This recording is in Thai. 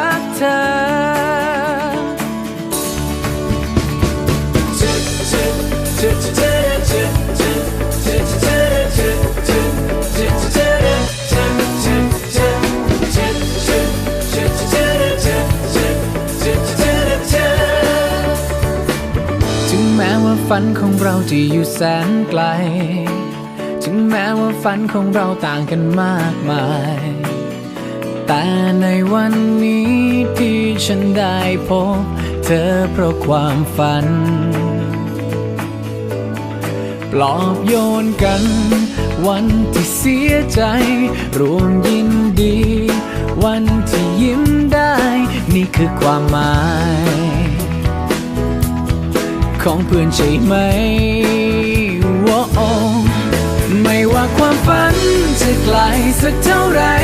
ก ธอ ถึงแม้ว่าฝันของเราจะอยู่แสนไกล ถึงแม้ว่าฝันของเราต่างกันมากมาย แต่ในวันนี้ ฉันได้พบเธอเพราะความฝัน ปลอบโยนกัน วันที่เสียใจ รวมยินดี วันที่ยิ้มได้ นี่คือความหมาย ของเพื่อนใช่ไหมว้าไม่ว่าความฝันจะไกลสักเท่าไหร่